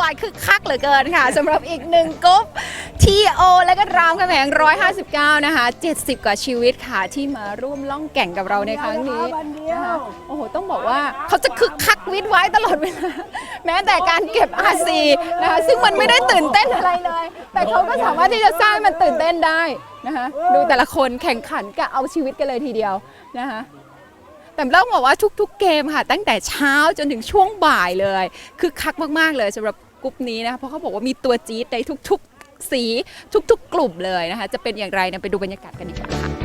วายคือคักเหลือเกินค่ะสำหรับอีกหนึ่งกรุ๊ปทีโอและก็รามคำแหง159 นะคะ 70 กว่าชีวิตค่ะที่มาร่วมล่องแก่งกับเราในครั้งนี้นะคะโอ้โห ต้องบอกว่าเขาจะคึกคักวิดไว้ตลอดเวลา แม้แต่การเก็บ RC นะคะซึ่งมันไม่ได้ตื่นเต้นอะไรเลย แต่เขาก็สามารถที่จะสร้างมันตื่นเต้นได้นะคะดูแต่ละคนแข่งขันกับเอาชีวิตกันเลยทีเดียวนะคะแต่ต้องบอกว่าทุกๆเกมค่ะ ตั้งแต่เช้าจนถึงช่วงบ่ายเลย คือคักมาก ๆ เลยสำหรับุ๊ปนี้นะคะเพราะเขาบอกว่ามีตัวจี๊ดในทุกๆ สีทุกๆ กลุ่มเลยนะคะ จะเป็นอย่างไรเนี่ยไปดูบรรยากาศกันดีกว่าค่ะ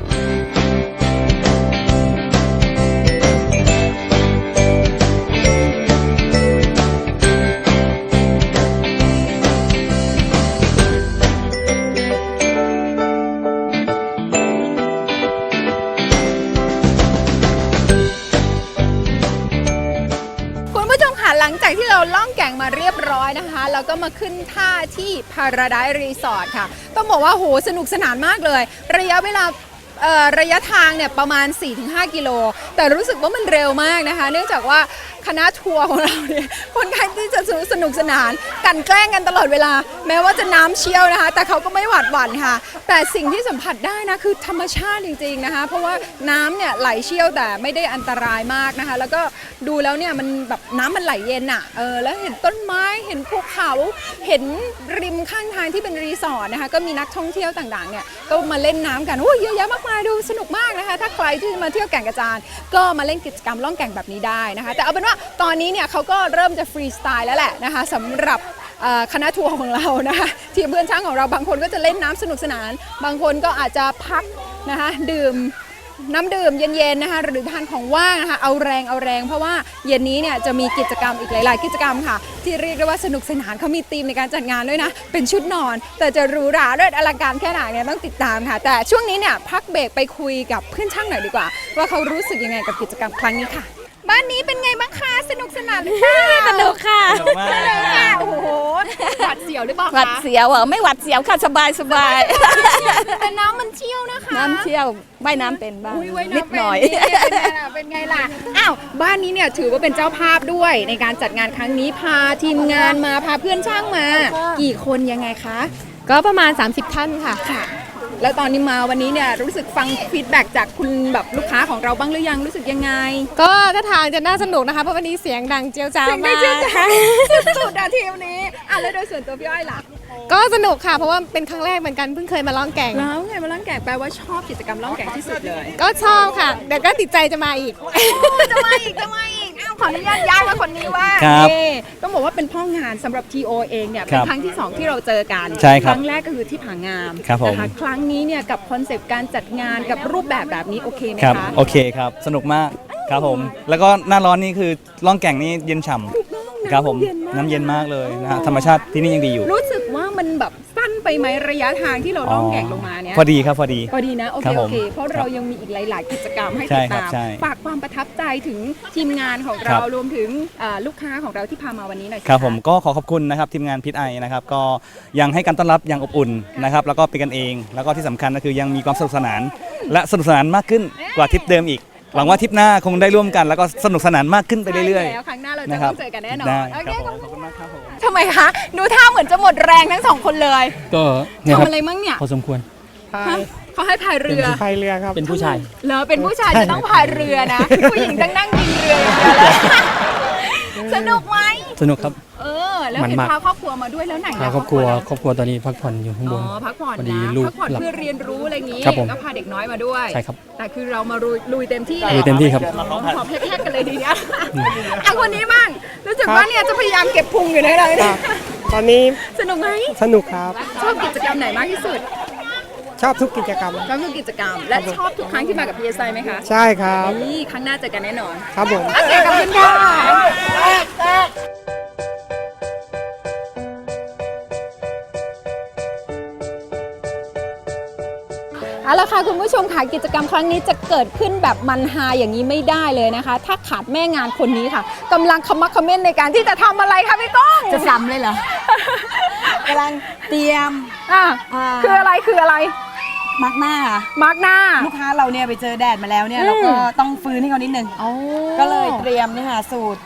็มาขึ้นท่าที่พาราไดรีสอร์ทค่ะ ต้องบอกว่าโหสนุกสนานมากเลย ระยะเวลาระยะทางเนี่ยประมาณ 4-5 กิโล แต่รู้สึกว่ามันเร็วมากนะคะ เนื่องจากว่า คณะทัวร์ของเราเนี่ยค่อนข้างที่จะสนุกสนานกันแกล้งกันตลอดเวลา แม้ว่าจะน้ำเชี่ยวนะคะ แต่เขาก็ไม่หวาดหวั่นค่ะ แต่สิ่งที่สัมผัสได้นะคือธรรมชาติจริงๆนะคะ เพราะว่าน้ำเนี่ยไหลเชี่ยวแต่ไม่ได้อันตรายมากนะคะ แล้วก็ดูแล้วเนี่ยมันแบบน้ำมันไหลเย็นอะ่ะเออแล้วเห็นต้นไม้เห็นภูเขาเห็นริมข้างทางที่เป็นรีสอร์ทนะคะก็มีนักท่องเที่ยวต่างๆเนี่ยก็มาเล่นน้ำกันโอ้ยเยอะแยะมากมายดูสนุกมากนะคะถ้าใครที่มาเที่ยวแก่งกระจานก็มาเล่นกิจกรรมล่องแก่งแบบนี้ได้นะคะแต่เอาเป็นว่าตอนนี้เนี่ยเขาก็เริ่มจะฟรีสไตล์แล้วแหละนะคะสำหรับคณะทัวร์ของเรานะคะทีมเพื่อนช่างของเราบางคนก็จะเล่นน้ำสนุกสนาน บางคนก็อาจจะพักนะคะดื่ม น้ำดื่มเย็นๆนะคะ หรือทานของว่างนะคะเอาแรงเอาแรง เพราะว่าเย็นนี้เนี่ยจะมีกิจกรรมอีกหลาย ๆ กิจกรรมค่ะ ที่เรียกได้ว่าสนุกสนานเขามีธีมในการจัดงานด้วยนะ เป็นชุดนอน แต่จะหรูหราเลิศอลังการแค่ไหนเนี่ยต้องติดตามค่ะ แต่ช่วงนี้เนี่ยพักเบรกไปคุยกับเพื่อนช่างหน่อยดีกว่า ว่าเขารู้สึกยังไงกับกิจกรรมครั้งนี้ค่ะ บ้านนี้เป็นไงบ้างคะสนุกสนานหรือเปล่าสนุกค่ะสนุกค่ะโอ้โหหวัดเสียวหรือเปล่าหวัดคะเสียวเหรอไม่หวัดเสียวค่ะสบายสบายแต่น้ำมันเชี่ยวนะคะน้ำเที่ยวว่ายน้ำเป็นบ้างอุ้ยไว้ำนิดหน่อย เป็นไงล่ะเป็นไงล่ะอ้าวบ้านนี้เนี่ยถือว่าเป็นเจ้าภาพด้วยในการจัดงานครั้งนี้พาทีมงานมาพาเพื่อนช่างมา กี่คนยังไงคะ ก็ประมาณ 30 ท่านค่ะ ค่ะ แล้วตอนนี้มาวันนี้เนี่ยรู้สึกฟังฟีดแบ็กจากคุณแบบลูกค้าของเราบ้างหรือยังรู้สึกยังไงก็ถ้าทางจะน่าสนุกนะคะเพราะวันนี้เสียงดังเจียวจ้าวเสียงดัมางเจียวจ้าวกสุดๆอะทีมนี้อะแล้วโดยส่วนตัวพี่อ้อยล่ะก็สนุกค่ะเพราะว่าเป็นครั้งแรกเหมือนกันเพิ่งเคยมาล่องแก่งแล้วไงมาล่องแก่งแปลว่าชอบกิจกรรมล่องแก่งที่สุดเลย ก็ชอบค่ะแต่ก็ติดใจจะมาอีกจะมาอีกจะมาอีก อ้าวขออนุญาตย้ายมาคนนี้ว่าครับนี่ต้องบอกว่าเป็นพ่องานสำหรับ TO เองเนี่ยคเป็นรับครั้งที่ 2 ที่เราเจอกันใช่ครับรั้งแรกก็คือที่ผางามครับผม นะคะครั้งนี้เนี่ยกับคอนเซปต์การจัดงานกับรูปแบบแบบนี้โอเคไหมครับ คะ โอเคครับ สนุกมากครับผม แล้วก็หน้าร้อนนี่คือล่องแก่งนี่เย็นฉ่ำครับผม น้ำเย็นมากเลยนะฮะธรรมชาติที่นี่ยังดีอยู่ รู้สึกว่ามันแบบสั้น ไปไหมระยะทางที่เราล่องแก่งลงมาเนี่ยพอดีครับพอดีพอดีนะโอครัเคบผโอมเคเพราะเรายังมีอีกหลาย ๆ กิจกรรมให้ใช่ติดครับตามใช่ฝากความประทับใจถึงทีมงานของครัเราบรวมถึงอ่าลูกค้าของเราที่พามาวันนี้หน่อยสิครับะผมก็ขอขอบคุณนะครับทีมงานพิษไอนะครับก็ยังให้การต้อนรับอย่างอบอุ่นนะครับแล้วก็เป็นกันเอง แล้วก็ที่สำคัญก็คือยังมีความสนุกสนาน และสนุกสนานมากขึ้นกว่าทริปเดิมอีก หวังว่าทริปหน้าคงได้ร่วมกัน แล้วก็สนุกสนานมากขึ้นไปเรื่อย ใช่แล้วครั้งหน้าเราๆจะนะครับต้องเจอกันแน่นอนได้ โอคเครับผมขอบคุณมากครับผมทำไมคะดูท่าเหมือนจะหมดแรงทั้งสองคนเลยก็เนี่ยคทำรับอะไรมั่งเนี่ยพอสมควรฮะเขาให้พายเรือพายเรือครับเป็นผู้ชาย เหรอเป็นผู้ชายจะต้องพายเรือนะ ผู้หญิงต้องนั่งยิงเรืออย่างเดียวเลยสนุกไหมสนุกครับ เออ แล้วมันเห็นมาก พาครอบครัวมาด้วยแล้วไหนพาอะครอบครัวนะครอบครัวตอนนี้พักผ่อนอยู่ข้างบอ๋น อพักผ่อนพอดีนะลูกพักผ่อนหลับเพื่อเรียนรู้อะไรอย่างนี้ครับผมก็พาเด็กน้อยมาด้วย ใช่ครับแต่คือเรามาลุยลุยเต็มที่เลยลุยเต็มที่ครับ ขอแพ็กๆกันเลยทีเนี้ยอะคนนี้บ้าง รู้สึกว่าเนี่ยจะพยายามเก็บพุงอยู่เลยเลยครับตอนนี้สนุกไหมสนุกครับ ชอบกิจกรรมไหนมากที่สุดชอบทุกกิจกรรมชอบทุกกิจกรรม และชอบทุกครั้งที่มากับ PSI ไหมคะ ใช่ครับ นี่ครั้งหน้าเจอกันแน่นอนครับผม โอเคขอบคุณค่ะ เอาละค่ะคุณผู้ชมค่ะกิจกรรมครั้งนี้จะเกิดขึ้นแบบมันฮาอย่างนี้ไม่ได้เลยนะคะ ถ้าขาดแม่งานคนนี้ค่ะกำลังขมักเขม้นในการที่จะทำอะไรคะพี่ก้องจะซ้ำเลยเหรอกำลังเตรียมอะอ่าคืออะไรคืออะไรมักหน้ามาร์กหน้าลูกค้าเราเนี่ยไปเจอแดดมาแล้วเนี่ยอืมเราก็ต้องฟื้นให้เขานิดนึง อ๋อ ก็เลยเตรียมเนี่ยค่ะสูตร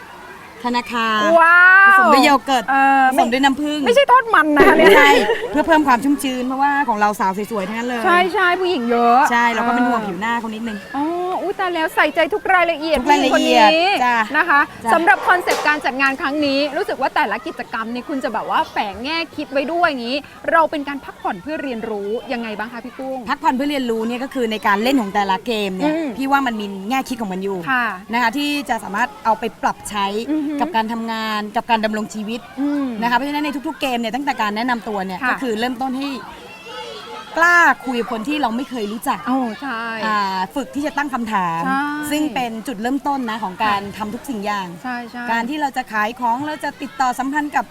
ธนาคารว้าวผสมด้วยโยเกิร์ตเออผสมด้วยน้ำผึ้งไม่ใช่ทอดมันนะคะเนี่ยไม่ใช่เพื่อเพิ่มความชุ่มชื้นเพราะว่าของเราสาวสวยๆทั้งนั้นเลย ใช่ใช่ผู้หญิงเยอะใช่เราก็เป็นห่วงผิวหน้าเขานิดนึง อ๋ออุ้ยตายแล้วใส่ใจทุกรายละเอียดทุกรายละเอียดผู้หญิงคนนี้จ้ะนะคะจ้ะ สำหรับคอนเซปต์การจัดงานครั้งนี้ รู้สึกว่าแต่ละกิจกรรมนี่คุณจะแบบว่าแฝงแง่คิดไว้ด้วยอย่างนี้ เราเป็นการพักผ่อนเพื่อเรียนรู้ยังไงบ้างคะพี่กุ้ง พักผ่อนเพื่อเรียนรู้เนี่ยก็คือในการเล่นของแต่ละเกมเนี่ยอืมพี่ว่ามันมีแง่คิดของมันอยู่ค่ะนะคะที่จะสามารถเอาไปปรับใช้อือฮึกับการทำงานกับการดำรงชีวิตอืม นะคะเพราะฉะนั้นในทุกๆเกมเนี่ยตั้งแต่การแนะนำตัวเนี่ยค่ะ ก็คือเริ่มต้นให้กล้าคุยกับคนที่เราไม่เคยรู้จัก โอ้ใช่ อ่าฝึกที่จะตั้งคำถาม ใช่ ซึ่งเป็นจุดเริ่มต้นนะของการทำทุกสิ่งอย่าง ใช่ใช่การที่เราจะขายของเราจะติดต่อสัมพันธ์กับ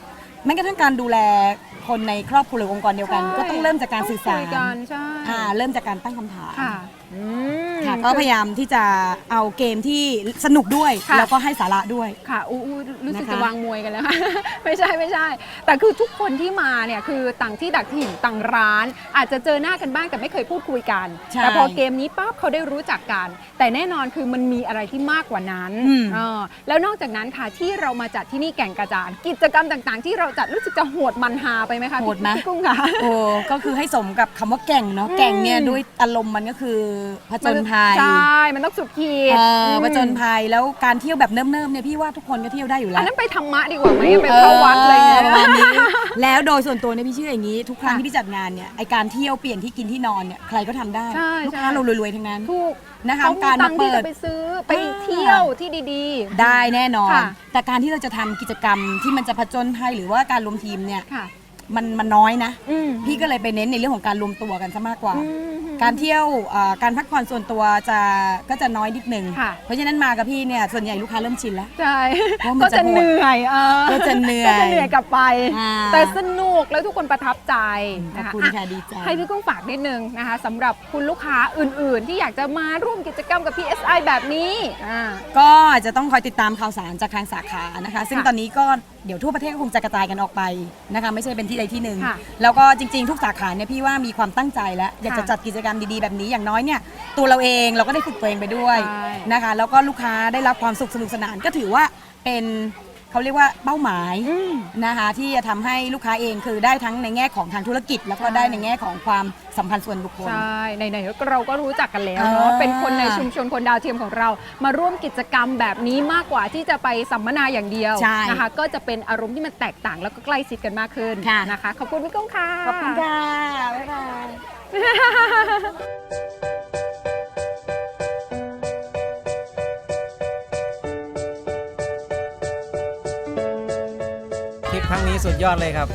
แม้กระทั่งการดูแลคนในครอบครัวหรือองค์กรเดียวกันใช่ก็ต้องเริ่มจากการสื่อสาต้งคุยกัรนใช่อ่าเริ่มจากการตั้งคำถามค่ะ อืม ค่ะก็พยายามที่จะเอาเกมที่สนุกด้วย ค่ะ แล้วก็ให้สาระด้วย ค่ะอู้อู้รู้สึกนะคะ จะวางมวยกันแล้วค่ะไม่ใช่ไม่ใช่ แต่คือทุกคนที่มาเนี่ยคือต่างที่ดักถิ่นต่างร้าน อาจจะเจอหน้ากันบ้างแต่ไม่เคยพูดคุยกัน ใช่แต่พอเกมนี้ปั๊บเขาได้รู้จักกัน แต่แน่นอนคือมันมีอะไรที่มากกว่านั้นอืม เออแล้วนอกจากนั้นค่ะที่เรามาจัดที่นี่แก่งกระจานกิจกรรมต่างๆ ที่เราจัดรู้สึกจะโหดมันฮาไปไหมคะโหดไหม พี่กุ้งคะ โอ้ก็คือให้สมกับคำว่าแก่งเนาะแก่งเนี่ยด้วยอารมณ์มันก็คือผจญภัยใช่ มันต้องสุดขีดเออมผจญภัยแล้วการเที่ยวแบบเนิ่มๆเนี่ยพี่ว่าทุกคนก็เที่ยวได้อยู่อัแล้นวนั้นไปธรรมะดีกว่าไหมไปเข้าวัดอะไรเงี้ย ประมาณนี้ แล้วโดยส่วนตัวเนี่ยพี่เชื่ออย่างนี้ ทุกครั้งค่ะที่พี่จัดงานเนี่ยไอการเที่ยวเปลี่ยนที่กินที่นอนเนี่ยใครก็ทำได้ใช่ลูกค้าใช่ เรารวยๆทั้งนั้น ถูกนะคะเขามีการตัมางค์ที่เปิจะดไปซื้อไปอ่าเที่ยวที่ดีๆได้แน่นอน ค่ะ แต่การที่เราจะทำกิจกรรมที่มันจะผจญภัยหรือว่าการรวมทีมเนี่ยค่ะ มันมันน้อยนะ อืมพี่ก็เลยไปเน้นในเรื่องของการรวมตัวกันซะมากกว่า อืม การเที่ยวเอ่อการพักผ่อนส่วนตัวจะก็จะน้อยนิดนึง ค่ะ เพราะฉะนั้นมากับพี่เนี่ยส่วนใหญ่ลูกค้าเริ่มชินแล้ว ใช่เพราะมันก็จะจะเหนื่อยเออก็จะเหนื่อย ก็จะเหนื่อยกลับไป อ่า แต่สนุกแล้วทุกคนประทับใจขอบนะคะคุณอะค่ะดีใจ ให้พี่กุ้งฝากนิดนึงนะคะสำหรับคุณลูกค้าอื่นๆ ที่อยากจะมาร่วมกิจกรรมกับ PSI แบบนี้อ่า ก็จะต้องคอยติดตามข่าวสารจากทางสาขานะคะ ซึ่งค่ะตอนนี้ก็ เดี๋ยวทั่วประเทศก็คงจะกระจายกันออกไปนะคะไม่ใช่เป็นที่ใดที่หนึ่งค่ะแล้วก็จริงๆ ทุกสาขาเนี่ยพี่ว่ามีความตั้งใจแล้วอยากจะค่ะจัดกิจกรรมดีๆแบบนี้อย่างน้อยเนี่ยตัวเราเองเราก็ได้ฝึกตัวเองไปด้วยใช่ นะคะแล้วก็ลูกค้าได้รับความสุขสนุกสนานก็ถือว่าเป็น เขาเรียกว่าเป้าหมายอืม นะคะที่จะทำให้ลูกค้าเองคือได้ทั้งในแง่ของทางธุรกิจ แล้วก็ใช่ ได้ในแง่ของความสัมพันธ์ส่วนบุคคล ใช่ไหนๆเราก็รู้จักกันแล้วอ่าเนาะเป็นคนในชุมชนคนดาวเทียมของเรา มาร่วมกิจกรรมแบบนี้มากกว่าที่จะไปสัมมนาอย่างเดียวใช่นะคะก็จะเป็นอารมณ์ที่มันแตกต่างแล้วก็ใกล้ชิดกันมากขึ้นค่ะ นะคะขอบคุณพี่ก้องค่ะ ขอบคุณค่ะ บ๊ายบาย ริปครั้งนี้สุดยอดเลยครับ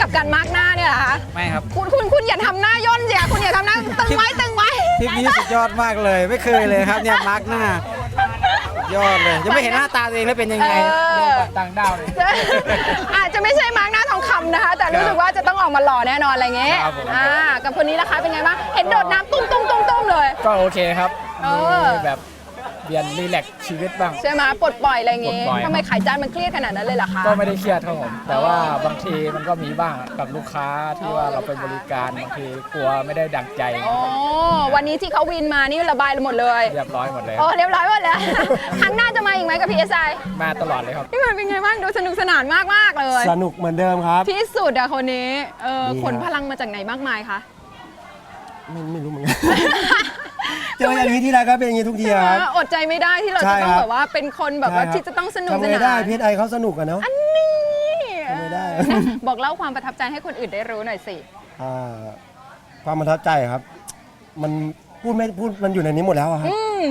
กับการมาร์กหน้าเนี่ยเหรอคะไม่ครับคุณคุณคุณอย่าทำหน้าย่นเสียคุณอย่าทำหน้าตึงไว้ตึงไว้ ทริปนี้สุดยอดมากเลย ไม่เคยเลยครับเนี่ยมาร์กหน้ายอดเลยยังไม่เห็นหน้าตาตัวเองแล้วเป็นยังไงเออเดินแบบต่างดาวเลย อาจจะไม่ใช่มาร์กหน้าทองคำนะคะ แต่รู้สึกว่าจะต้องออกมาหล่อแน่นอนอะไรเงี้ยครับผม อ่ากับคนนี้นะคะเป็นไงบ้างเห็นโดดน้ำตุ้มตุ้มตุ้มตุ้มเลย ก็โอเคครับเออ มีแบบ เปลี่ยนรีแลกซ์ชีวิตบ้าง ใช่ไหมปลดปล่อยอะไรอย่างงี้ปลดปล่อย ทำไมขายจานมันเครียดขนาดนั้นเลยล่ะคะ ก็ไม่ได้เครียดครับผม แต่ว่าบางทีมันก็มีบ้างกับลูกค้าที่ว่าเราไปบริการบางทีกลัวไม่ได้ดังใจอ๋อ วันนี้ที่เขาวินมานี่ระบายหมดเลยเรียบร้อยหมดเลยโอ้เรียบร้อยหมดแล้ว ครั้งหน้าจะมาอีกไหมกับ PSI มาตลอดเลยครับ พี่มันเป็นไงบ้างดูสนุกสนานมากมากๆเลย สนุกเหมือนเดิมครับ ที่สุดอะคนนี้เออดีครับขนพลังมาจากไหนมากมายคะ ไม่ไม่รู้เหมือนกัน เจออย่างนี้ที่ไรก็เป็นอย่างนี้ทุกทีครับ อดใจไม่ได้ที่เราใช่จะต้องครับแบบว่าเป็นคนแบบว่าใช่ครับ ที่จะต้องสนุกทำสไงนาได้น พีไอเขาสนุกอะเนาะ อันนี้ทำไมได้เออบอกเล่าความประทับใจให้คนอื่นได้รู้หน่อยสิ อ่าความประทับใจครับ มันพูดไม่พูดมันอยู่ในนี้หมดแล้วอะครับอืม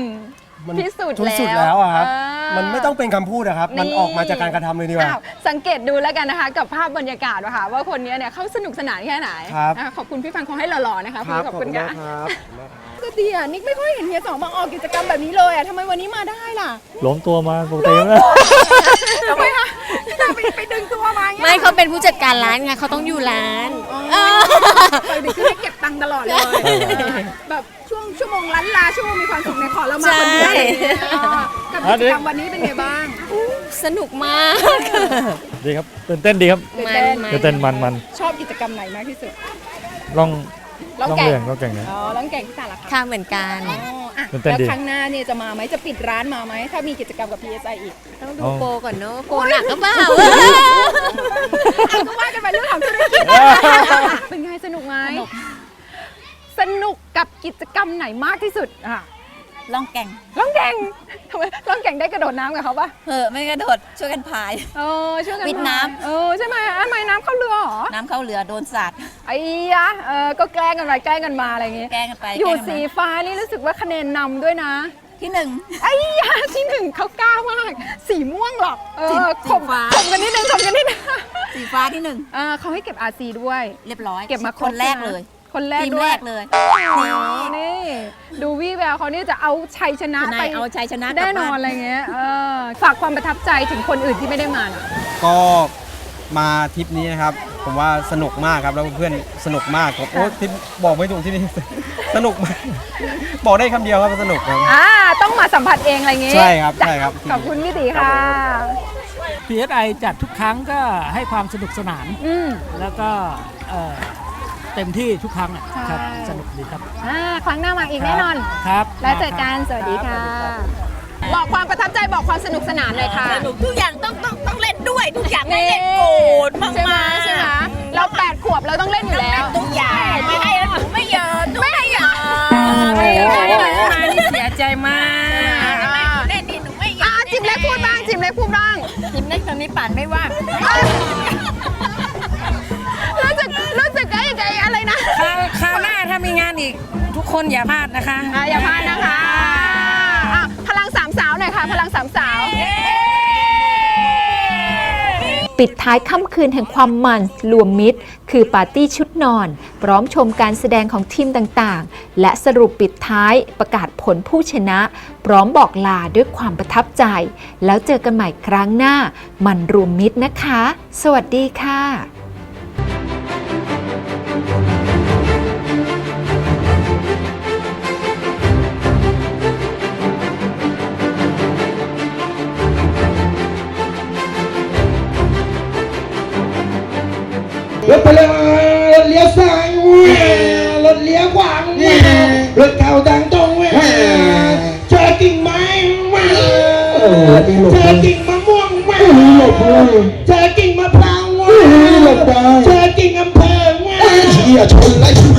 มันที่สุดที่สุดแล้วแล้วอะครับ อ่ามั มันไม่ต้องเป็นคำพูดอะครับ มันนี่ออกมาจากการกระทำเลยดีกว่า อ้าวสังเกตดูแล้วกันนะคะ กับภาพบรรยากาศว่าค่ะว่าคนนี้เนี่ยเขาสนุกสนานแค่ไหนครับนะคะขอบคุณพี่ฟังเขาให้หล่อๆนะคะพี่ขอบคุณค่ะครับ ก็ดีอะนิกไม่ค่อยเห็นเฮียสองมาออกกิจกรรมแบบนี้เลยอะทำไมวันนี้มาได้ล่ะล้มตัวมาปกติแล้วทำไมคะไปไปดึงตัวมาอย่างเงี้ยไม่เขาเป็นผู้จัดการร้านไงเขาต้องอยู่ร้านไปดิคือให้เก็บตังค์ตลอดเลยแบบช่วงชั่วโมงล้านลาชั่วโมงมีความสุขในขอเรามาคนเดียวใช่กับกิจกรรมวันนี้เป็นไงบ้างสนุกมากดีครับตื่นเต้นดีครับตื่นมัเต้นนตื่นเต้นมันมันชอบกิจกรรมไหนมากที่สุดลองร้อง ลองแก่เรียงงลองแก่งนะ อ๋อร้องแก่งที่สารคามค่ะเหมือนกัน อ๋ออะตื่นเต้นแล้วดี ครั้งหน้าเนี่ยจะมาไหมจะปิดร้านมาไหมถ้ามีกิจกรรมกับ PSI อีกต้องดูอ๋อโปรก่อนเนอะโปรหนักก็เปล่าเอาก็ว่ากันไปเรื่องของธุรกิจเป็นไงสนุกไหมสนุกกับกิจกรรมไหนมากที่สุดอะ ล่องแก่งร้องแก่งทำไมร้องแก่งได้กระโดดน้ำกับเขาปะเออไม่กระโดดช่วยกันพาย เออช่วยกันวิทย์น้ำ พายเออใช่ไหมอะทำไมน้ำเข้าเรือเหรอน้ำเข้าเรือโดนสาดไอ้ยะเออก็แกล้งกันไปแกล้งกันมาอะไรอย่างงี้ แกล้งกันไปอยู่แกล้งกันมาสีฟ้านี่รู้สึกว่าคะแนนนำด้วยนะ ที่หนึ่ง ไอ้ยาที่หนึ่งเขากล้ามาก สีม่วงหรอกเอสีอสีข่มฟ้า ข่มกันนิดนึงข่มกันนิดนึงสีฟ้าที่หนึ่ง เออเขาให้เก็บ RC ด้วย เรียบร้อยเก็บมาคนแรกใช่ไหม เลย คนแรกทีมด้วแรยกเลยอ๋อนี่ดูวี่แววเขานี่จะเอาชัยชนะทนาไปยเอาชัยชนะกลัแน่บนบ้าอนอะไรเงี้ยเออฝากความประทับใจถึงคนอื่นที่ไม่ได้มาหน่อยก็มาทริปนี้นะครับ ผมว่าสนุกมากครับแล้วเพื่อนสนุกมากผมโอ้ทริปบอกไม่ถูกที่นี่ สนุกมากบอกได้คำเดียวครับว่าสนุกครับ อ่าต้องมาสัมผัสเองอะไรเงี้ยใช่ครับใช่ครับ ขอบคุณพี่ตีค่ะ PSI จัดทุกครั้งก็ให้ความสนุกสนาน อืมแล้วก็เอ่อ เต็มที่ทุกครั้งอะใช่ครับสนุกดีครับ อ่าครั้งหน้ามาอีกแน่นอน ครับแล้วเจอกัน สวัสดีค่ะ บอกความประทับใจบอกความสนุกสนานเลยค่ะ สนุกทุกอย่างต้องต้องต้องเล่นด้วยทุกอย่างไม่เล่นโกรธมากใช่ไหมๆใช่ไหมเราแปดขวบเราต้องเล่นอยู่แล้ว ทุกอย่างไม่ให้แล้วหนูไม่เยอะไม่เยอะไม่เยอะมานี่เสียใจมากเล่นนี่หนูไม่เยอ่าอะจิมเล็กพูดบ้างจิมเล็กพูดบ้าง จิมเล็กตอนนี้ป่านไม่ว่าง อีกทุกคนอย่าพลาดนะคะ อ่าอย่าพลาดนะคะอะพลังสามสาวหน่อยค่ะ พลังสามสาว ปิดท้ายค่ำคืนแห่งความมันรวมมิตร คือปาร์ตี้ชุดนอน พร้อมชมการแสดงของทีมต่างๆ และสรุปปิดท้ายประกาศผลผู้ชนะ พร้อมบอกลาด้วยความประทับใจ แล้วเจอกันใหม่ครั้งหน้า มันรวมมิตรนะคะ สวัสดีค่ะ เลยรถเลี้ยวซ้ายแหว่รถเลี้ยวขวาแหว่รถเข่าดังตรงแหว่เจอกิ่งไม้แหว่เจอกิ่งมะม่วงแหว่เจอกิ่งมะพร้าวแหว่เจอกิ่งอำเภอแหว่เชี่ยชนไล้ว